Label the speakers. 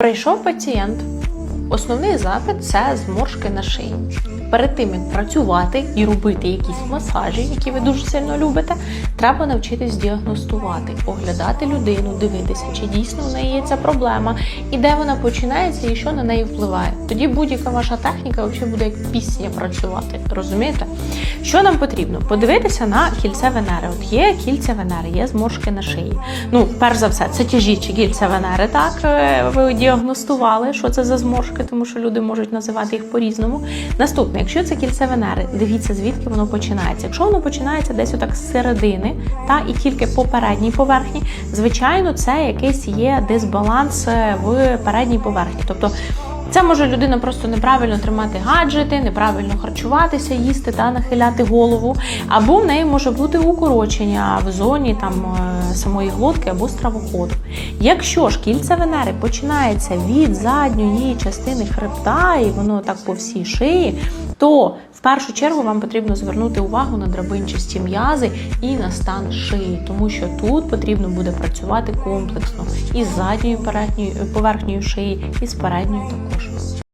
Speaker 1: Прийшов пацієнт. Основний запит це зморшки на шиї. Перед тим як працювати і робити якісь масажі, які ви дуже сильно любите, треба навчитись діагностувати, оглядати людину, дивитися, чи дійсно в неї є ця проблема, і де вона починається, і що на неї впливає. Тоді будь-яка ваша техніка взагалі буде як пісня працювати. Розумієте? Що нам потрібно? Подивитися на кільце Венери. От є кільця Венери, є зморшки на шиї. Ну, перш за все, це тяжічі кільця Венери. Так Е, ви діагностували, що це за зморшки, тому що люди можуть називати їх по-різному. Наступне, якщо це кільце Венери, дивіться звідки воно починається. Якщо воно починається десь отак з середини, та і тільки по передній поверхні, звичайно, це якийсь є дисбаланс е, в передній поверхні. Тобто це може людина просто неправильно тримати гаджети, неправильно харчуватися, їсти та нахиляти голову, або в неї може бути укорочення в зоні там е, самої глотки або стравоходу. Якщо ж кільце Венери починається від задньої частини хребта, і воно так по всій шиї, то в першу чергу вам потрібно звернути увагу на драбинчасті м'язи і на стан шиї, тому що тут потрібно буде працювати комплексно із задньою передньою поверхньою шиї, і з передньою також. i'm Thank you.